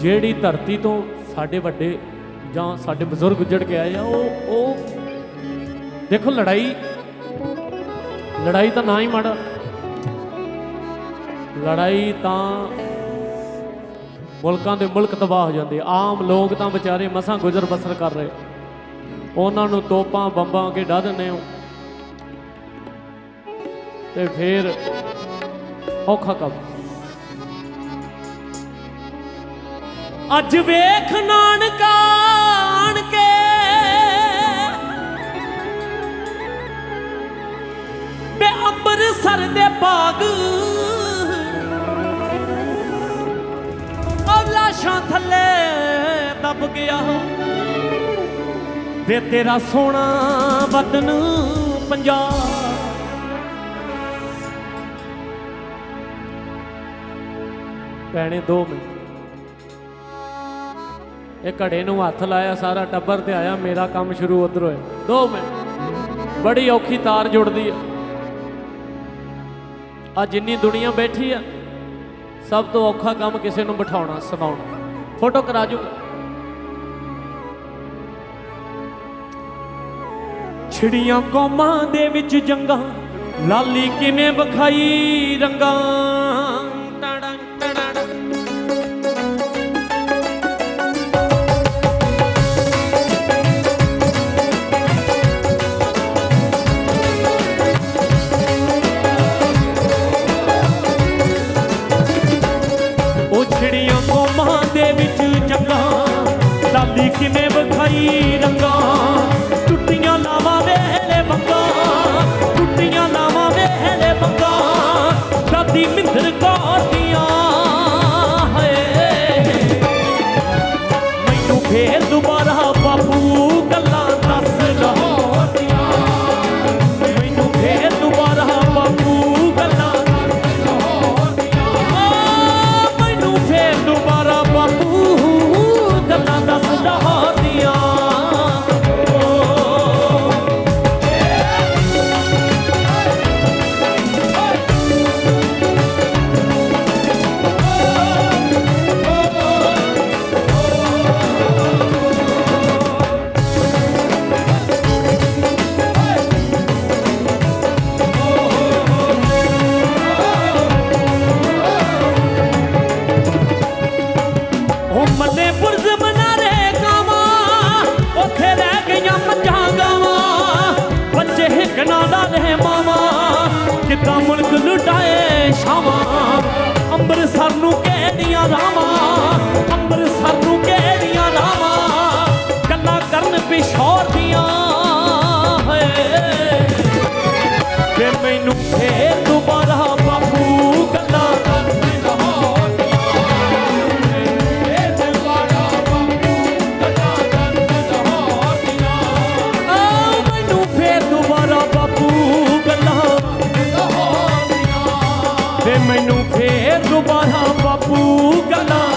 ਜਿਹੜੀ ਧਰਤੀ ਤੋਂ ਸਾਡੇ ਵੱਡੇ ਜਾਂ ਸਾਡੇ ਬਜ਼ੁਰਗ ਉੱਜੜ ਕੇ ਆਏ ਆ, ਉਹ ਉਹ ਦੇਖੋ ਲੜਾਈ ਲੜਾਈ ਤਾਂ ਨਾ ਹੀ ਮਾੜਾ। ਲੜਾਈ ਤਾਂ ਮੁਲਕਾਂ ਦੇ ਮੁਲਕ ਤਬਾਹ ਹੋ ਜਾਂਦੇ ਆਮ ਲੋਕ ਤਾਂ ਵਿਚਾਰੇ ਮਸਾਂ ਗੁਜ਼ਰ ਬਸਰ ਕਰ ਰਹੇ। ਉਹਨਾਂ ਨੂੰ ਤੋਪਾਂ, ਬੰਬਾਂ ਕੇ ਡਾ ਦਿੰਦੇ ਹੋ। ਤੇ ਫਿਰ ਔਖਾ ਕੰਮ। ਅੱਜ ਵੇਖ ਨਾਨਕਾ ਆਣ ਕੇ ਬੇ ਅੰਮ੍ਰਿਤਸਰ ਦੇ ਬਾਗ। ਲਾਸ਼ਾਂ ਥੱਲੇ ਦੱਬ ਗਿਆ। ਵੇ ਤੇਰਾ ਸੋਹਣਾ ਵਤਨ ਪੰਜਾਬ। ਭੈਣੇ ਦੋ ਮਿੰਟ। ਇਹ ਘੜੇ ਨੂੰ ਹੱਥ ਲਾਇਆ, ਸਾਰਾ ਟੱਬਰ ਤੇ ਆਇਆ, ਮੇਰਾ ਕੰਮ ਸ਼ੁਰੂ ਉਧਰ ਹੋਇਆ। 2 ਮਿੰਟ। ਬੜੀ ਔਖੀ ਤਾਰ ਜੁੜਦੀ ਆ। ਆ ਜਿੰਨੀ ਦੁਨੀਆ ਬੈਠੀ ਆ, ਸਭ ਤੋਂ ਔਖਾ ਕੰਮ ਕਿਸੇ ਨੂੰ ਬਿਠਾਉਣਾ ਸੁਣਾਉਣਾ ਫੋਟੋ ਕਰਾ ਜੂਗਾ ਛਿੜੀਆਂ ਕੌਮਾਂ ਦੇ ਵਿੱਚ ਜੰਗਾਂ, ਲਾਲੀ ਕਿਵੇਂ ਵਿਖਾਈ ਰੰਗਾਂ? ਕਿਵੇਂ ਵਿਖਾਈ ਰੰਗਾਂ Sau. ਮੇਰਾ ਮੁਲਕ ਲੁਟਾਏ ਸ਼ਾਵਾਂ ਅੰਮ੍ਰਿਤਸਰ ਨੂੰ ਕਿਹੜੀਆਂ ਰਾਵਾਂ? ਅੰਮ੍ਰਿਤਸਰ ਨੂੰ ਕਿਹੜੀਆਂ ਰਾਵਾਂ? ਗੱਲਾਂ ਕਰਨ ਪਿਸ਼ੌਰ ਦੀ ਵੇ ਮੈਨੂੰ ਫੇਰ ਦੁਬਾਰਾ ਬਾਪੂ ਗੱਲਾਂ